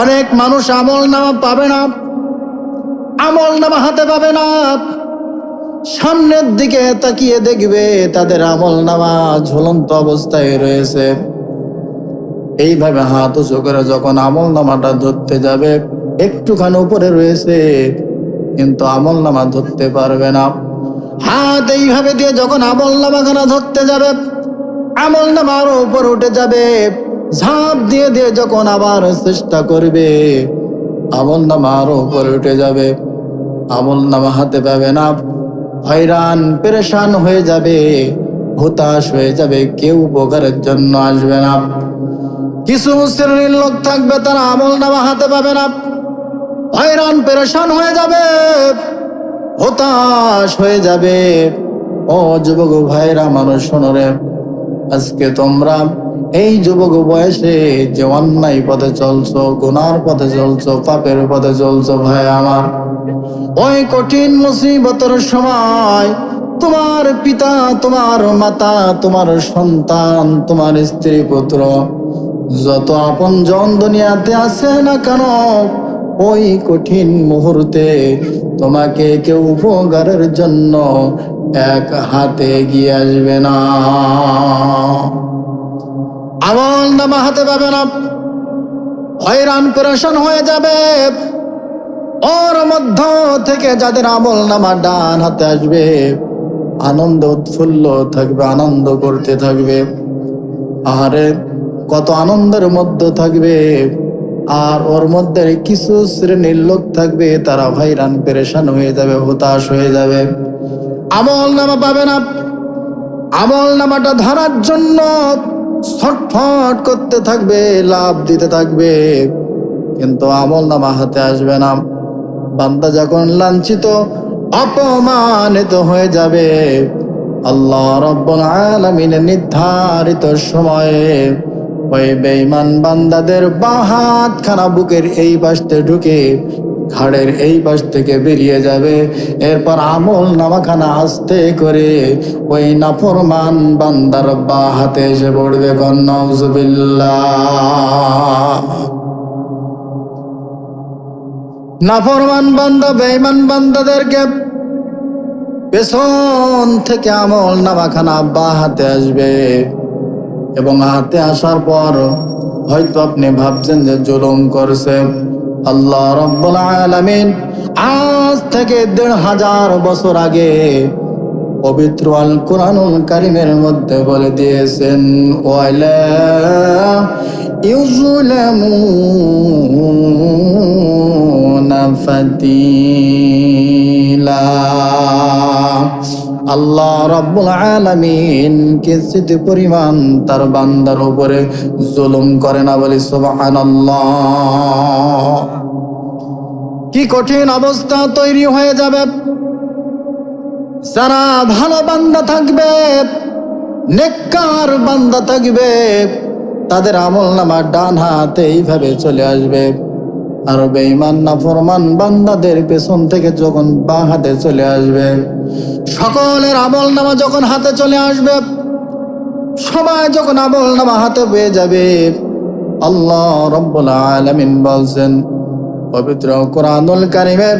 অনেক মানুষ আমল নামা পাবে না, আমল নামা হাতে পাবে না। সামনের দিকে তাকিয়ে দেখবে তাদের আমল নামা ঝুলন্ত অবস্থায় রয়েছে। এইভাবে হাত উঁচু করে যখন আমল নামাটা ধরতে যাবে, একটুখানি উপরে রয়েছে, কিন্তু আমল নামা ধরতে পারবে না। হাত এইভাবে দিয়ে যখন আমল নামাখানা ধরতে যাবে, আমল নামা আরও উপরে উঠে যাবে। ঝাঁপ দিয়ে দিয়ে যখন আবার চেষ্টা করবে, আমল নামা আরও উপরে উঠে যাবে। আমল নামা হাতে পাবে না। হয়রান, পেরেশান হয়ে যাবে। হতাশ হয়ে যাবে। কেউ উপকারের জন্য আসবে না। কিছু শ্রেণির লোক থাকবে, তারা আমল নামা হাতে পাবে না। হয়রান, পেরেশান হয়ে যাবে। হতাশ হয়ে যাবে। ও যুবক ভাইরা, মানুষ শোনরে আজকে তোমরা এই যুবক বয়সে যে অন্যায় পথে চলছো, গুনার পথে চলছো, পাপের পথে চলছো ভাই আমার, ওই কঠিন মুসিবতের সময় তোমার পিতা, তোমার মাতা, তোমার সন্তান, তোমার স্ত্রী পুত্র, যত আপন জন দুনিয়াতে আছে না কেন, ওই কঠিন মুহূর্তে তোমাকে কেউ উপকারের জন্য এক হাতে এগিয়ে আসবে না। আমল নামা হাতে পাবে না। হয়রান, পেরেশান হয়ে যাবে। ওর মধ্য থেকে যাদের আমল নামা ডান হাতে আসবে, আনন্দ উৎফুল্ল থাকবে, আনন্দ করতে থাকবে। আরে কত আনন্দের মধ্যে থাকবে। আর ওর মধ্যে কিছু শ্রেণির লোক থাকবে, তারা ভাইরান পেরেশান হয়ে যাবে, হতাশ হয়ে যাবে। আমল নামা পাবে না। আমল নামাটা ধরার জন্য ছটফট করতে থাকবে, লাভ দিতে থাকবে। কিন্তু আমল নামা হাতে আসবে না। বান্দা যখন লাঞ্ছিত, অপমানিত হয়ে যাবে। আল্লাহ রব্বুল আলামিনের নির্ধারিত সময়ে ওই বেঈমান বান্দাদের বাহাত খানা বুকের এই পাশতে ঢুকে ঘাড়ের এই পাশ থেকে বেরিয়ে যাবে। এরপর আমল নামাখানা আসতে করে ওই নাফরমান বান্দার বা হাতে এসে পড়বে গন্নজবিল্লাহ নাফরমান বান্দা, বেঈমান বান্দাদেরকে পেছন থেকে আমল নামাখানা বা হাতে আসবে। এবং হাতে আসার পর হয়তো আপনি ভাবছেন যে জুলুম করছে। আল্লাহ রব্বুল আলামিন আজ থেকে দেড় হাজার বছর আগে পবিত্র আল কোরআনুল কারিমের মধ্যে বলে দিয়েছেন, ওয়ালা ইউজলামুনা ফাতিলা। আল্লাহ রব্বুল আলামিন কিঞ্চিত পরিমাণ তার বান্দার উপরে জুলুম করে না বলি সুবহানাল্লাহ। কি কঠিন অবস্থা তৈরি হয়ে যাবে। যারা ভালো বান্দা থাকবে, নেককার বান্দা থাকবে, তাদের আমল নামা ডান হাতে এইভাবে চলে আসবে। আর বেঈমান না ফরমান বান্দাদের পেছন থেকে যখন বা হাতে চলে আসবে, সকলের আমল নামা যখন হাতে চলে আসবে, সবাই যখন আমল নামা হাতে পেয়ে যাবে, আল্লাহ রব্বুল আলামিন বলছেন, পবিত্র কোরআনুল কারিমের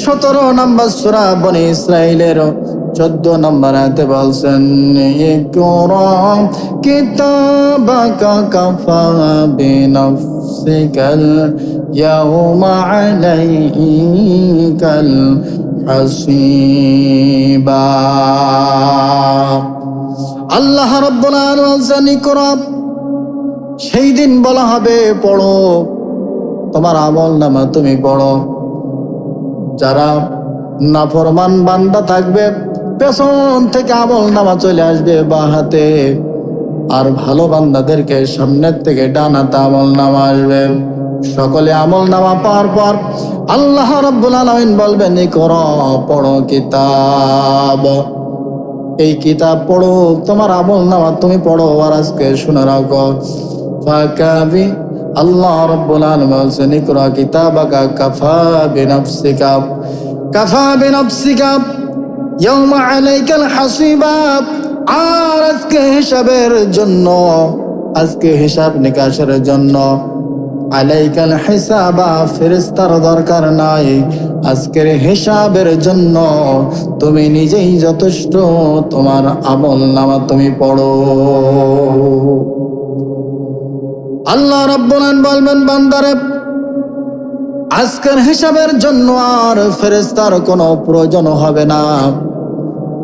সতেরো নম্বর সুরা বনি ইসরায়েলের চোদ্দ নম্বর আয়তে বলছেন কিতাবাকা কাফা বিনফসিকাল ইয়াউমা আলাইকাল হাসিবা আল্লাহ রব্বুল আলামিন ইকরা সেই দিন বলা হবে, পড়ো। তোমার আমল নামা তুমি পড়ো। যারা নাফরমান বান্দা থাকবে, পেছন থেকে আমল নামা চলে আসবে বা হাতে। আর ভালো বান্দাদেরকে সামনের থেকে ডানাতে আমল নামা আসবে। সকলে আমল নামা পাওয়ার পর আল্লাহ রব্বুল আলামিন বলবেন কর, পড়ো কিতাব। এই কিতাব পড়ো, তোমার আমল নামা তুমি পড়ো আর আজকে শুনে রাখো। ফাকাবি, আল্লাহ রব্বুল আলামিন বলছেন ইকরা কিতাবাকা কাফা বিনাফসিকা। কাফা বিনাফসিকা, ইয়াউমা আলাইকাল হাসিবা। আর আজকে হিসাবের জন্য, আজকে হিসাব নিকাশের জন্য আলাইকাল হিসাবা ফেরেস্তার দরকার নাই। আজকের হিসাবের জন্য তুমি নিজেই যথেষ্ট, তোমার আমল নামা তুমি পড়ো। আল্লাহ রাব্বুল আলামিন বলবেন, বান্দারে, আজকের হিসাবের জন্য আর ফেরেস্তার কোনো প্রয়োজন হবে না।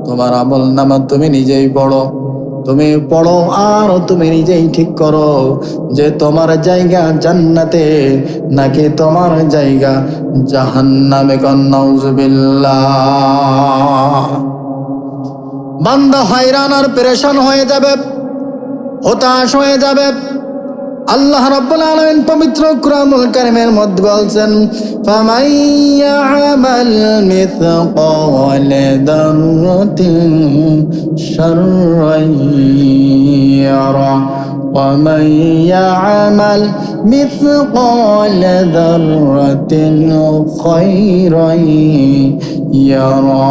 তোমার আমল নামা তুমি নিজেই পড়ো। তুমি পড়ো আর তুমি নিজেই ঠিক করো যে তোমার জায়গা জান্নাতে নাকি তোমার জায়গা জাহান্নামে বান্দা হয়রান আর প্রেশান হয়ে যাবে, হতাশ হয়ে যাবে। আল্লাহ রাব্বুল আলামিন পবিত্র কুরআনুল কারীমের মধ্যে বলছেন ফামান ইয়ামাল মিথকাল দাররাতিন শাররান ইয়ারা ومن يعمل مثقال ذرة خيرا يرى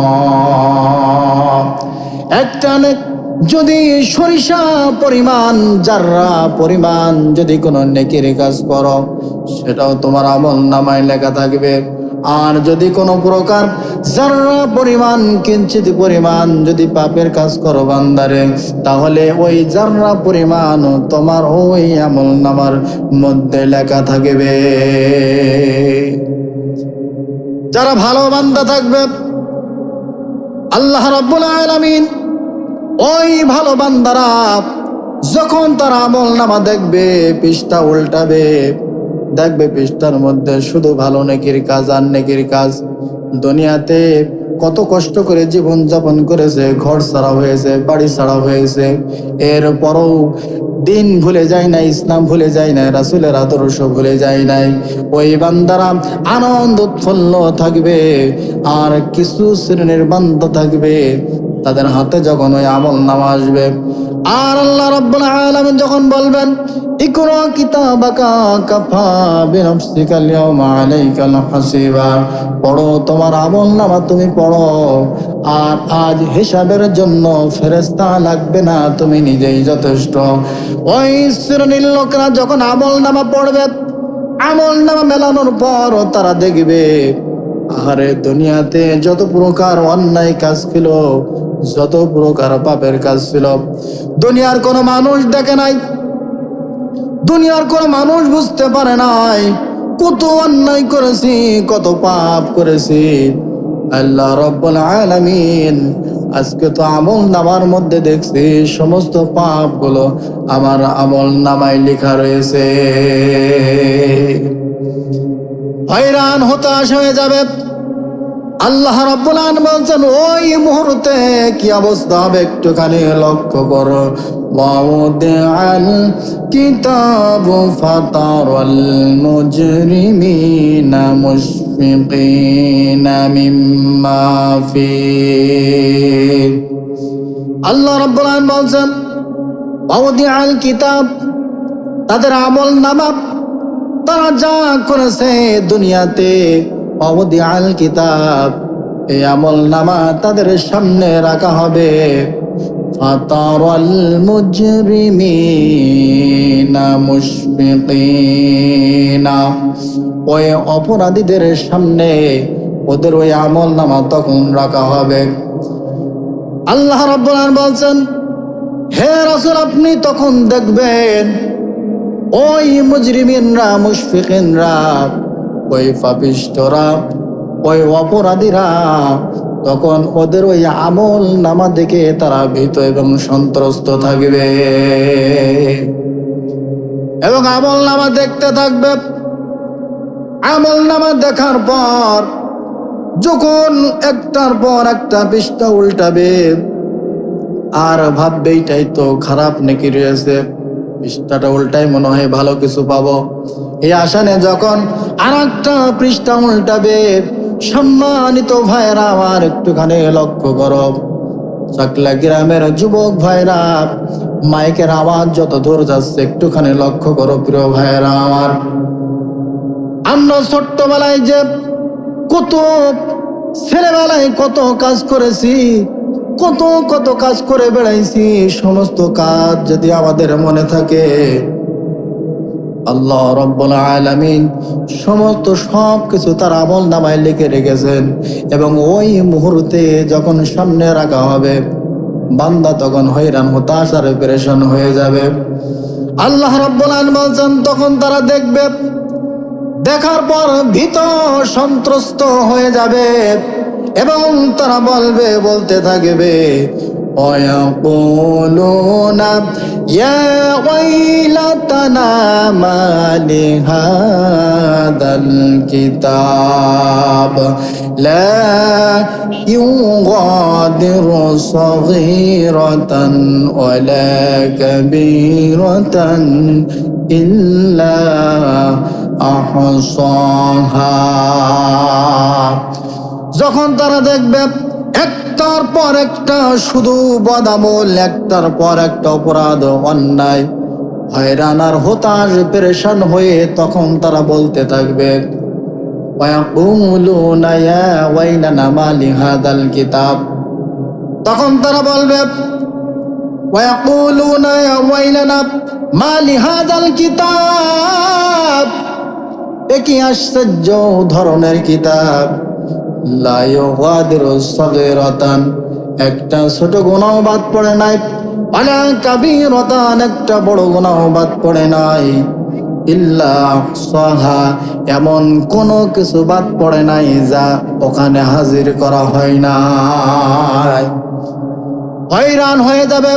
একটা যদি সরিষা পরিমাণ যার্রা পরিমাণ যদি কোনো নেকির কাজ করো, সেটাও তোমার আমল নামায় লেখা থাকবে। আর যদি কোনো প্রকার যার্রা পরিমাণ, কিঞ্চিত পরিমাণ যদি পাপের কাজ করো বান্দারে, তাহলে ওই যার্রা পরিমাণ তোমার ওই আমল নামার মধ্যে লেখা থাকবে। যারা ভালো বান্দা থাকবে, আল্লাহ রাব্বুল আলামিন ওই ভালো বান্দারা, যখন তার আমল নামা দেখবে, পৃষ্ঠা উল্টাবে, দেখবে পৃষ্ঠার মধ্যে শুধু ভালো নেকির কাজ, আর নেকির কাজ। দুনিয়াতে কত কষ্ট করে জীবন যাপন করেছে, ঘর ছাড়া হয়েছে, বাড়ি ছাড়া হয়েছে। এরপরও দিন ভুলে যায় না ইসলাম ভুলে যায় না রাসুলের আদর্শ ভুলে যায় নাই। ওই বান্দারা আনন্দ উৎফুল্ল থাকবে, আর কিছু শ্রেণির বান্দা থাকবে তাদের হাতে যখন ওই আমল নামা আসবে, আর আল্লাহ রাব্বুল আলামিন যখন বলবেন, ইকরা কিতাবাকা কাফা বিনফসিকা আল-ইয়াওমা আলাইকাল হাসিবা পড়ো তোমার আমল নামা তুমি পড়ো, আর আজ হিসাবের জন্য ফেরেশতা লাগবে না, তুমি নিজেই যথেষ্ট। ওই শ্রেণির লোকরা যখন আমল নামা পড়বে, আমল নামা মেলানোর পর তারা দেখবে আরে দুনিয়াতে যত প্রকার অন্যায় কাজ ছিল যত প্রকার পাপের কাজ ছিল, দুনিয়ার কোনো মানুষ দেখে নাই। দুনিয়ার কোনো মানুষ বুঝতে পারে নাই, কত অন্যায় করেছি, কত পাপ করেছি। আল্লাহ রব্বুল আলামিন আজকে তো আমল নামার মধ্যে দেখছি, সমস্ত পাপগুলো আমার আমল নামায় লেখা রয়েছে। হয়রান, হতাশ হয়ে যাবে। আল্লাহ রাব্বুল আলামিন বলছেন, ওই মুহূর্তে কি অবস্থা হবে একটুখানি লক্ষ্য করো। আল্লাহ রাব্বুল আলামিন বলছেন, ওয়াউদিআল কিতাব, তাদের আমল নামা, তারা যা করেছে দুনিয়াতে অবধি আল কিতাব। এই আমল নামা তাদের সামনে রাখা হবে। ওই অপরাধীদের সামনে ওদের ওই আমল নামা তখন রাখা হবে। আল্লাহ রাব্বুল বলছেন, হে রাসূল, আপনি তখন দেখবেন ওই মুজরিমিনরা, মুশফিকিনরা ওই পাপিষ্টরা, ওই অপরাধীরা তখন ওদের ওই আমল নামা দেখে তারা ভীত এবং সন্ত্রস্ত থাকবে। এবং আমল নামা দেখতে থাকবে। আমল নামা দেখার পর যখন একটার পর একটা পৃষ্ঠা উল্টাবে, আর ভাববে এইটাই তো খারাপ নাকি রয়েছে, পৃষ্ঠাটা উল্টাই মনে হয় ভালো কিছু পাবো। এই আসানে যখন আর একটা পৃষ্ঠা উল্টাবে। সম্মানিত ভাইরা আমার একটুখানি লক্ষ্য করো। চাকলা গ্রামের যুবক ভাইরা, মাইকের আওয়াজ যত দূর যাচ্ছে, একটুখানি লক্ষ্য করো প্রিয় ভাইরা আমার। আমরা ছোট্টবেলায় যে কত ছেলেবেলায় কত কাজ করেছি, কত কত কাজ করে বেড়াইছি, সমস্ত কাজ যদি আমাদের মনে থাকে আল্লাহ রব্বুল আলামিন সমস্ত সব কিছু তার আমল নামায় লিখে রেখেছেন এবং ওই মুহূর্তে যখন সামনে রাখা হবে, বান্দা তখন হয়রান হতাশ আর পেরেশান হয়ে যাবে। আল্লাহ রব্বুল আলামিন বলছেন, তখন তারা দেখবে, দেখার পর ভীত সন্ত্রস্ত হয়ে যাবে এবং তারা বলবে, বলতে থাকবে ويقولون يا ويلتنا ما لهذا الكتاب لا يغادر صغيرة ولا كبيرة إلا أحصاها যখন তারা দেখবে একটার পর একটা শুধু বদামল, একটার পর একটা অপরাধ, অন্যায়। হয়রান আর হতাশ, পেরেশান হয়ে তখন তারা বলতে থাকবে কিতাব। তখন তারা বলবে কিতাব। এ কি আশ্চর্য ধরনের কিতাব। একটা ছোট গুনাহ বাদ পড়ে নাই, আলা কাবীরাতান, একটা বড় গুনাহ বাদ পড়ে নাই। ইল্লা আহসাহা, এমন কোনো কিছু বাদ পড়ে নাই যা ওখানে হাজির করা হয় নাই। হয়রান হয়ে যাবে,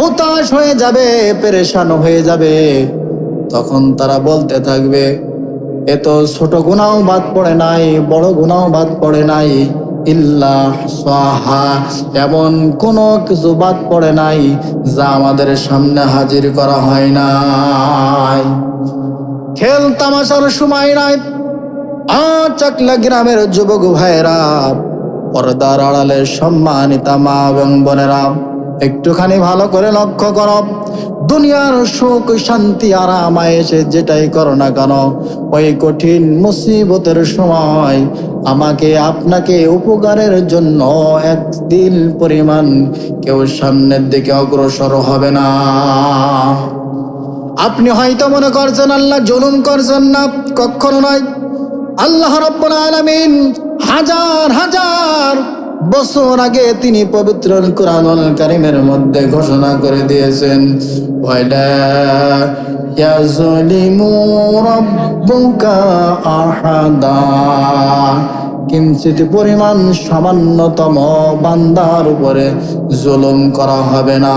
হতাশ হয়ে যাবে, পেরেশান হয়ে যাবে। তখন তারা বলতে থাকবে এ তো ছোট গুনাও বাদ পড়ে নাই, বড় গুনাও বাদ পড়ে নাই। ইল্লা সাহা, এমন কোনো কিছু বাদ পড়ে নাই যা আমাদের সামনে হাজির করা হয় নাই। খেল তামাশার সময় নাই। আর চাকলা গ্রামের যুবক ভাইরা পর্দার আড়ালে সম্মানিতা মা এবং বোনেরা একটুখানি ভালো করে লক্ষ্য করো। দুনিয়ার সুখ, শান্তি, আরাম এসে যেটাই করো না কেন, ওই কঠিন মুসিবতের সময় আমাকে আপনাকে উপকারের জন্য একদিন পরিমাণ কেউ সামনের দিকে অগ্রসর হবে না। আপনি হয়তো মনে করছেন, আল্লাহ জুলুম করছেন না কখনো নয়। আল্লাহ রব্বুল আলামিন হাজার হাজার বছর আগে তিনি পবিত্র কোরআন কারিমের মধ্যে ঘোষণা করে দিয়েছেন কিঞ্চিত পরিমাণ সামান্যতম বান্দার উপরে জুলুম করা হবে না।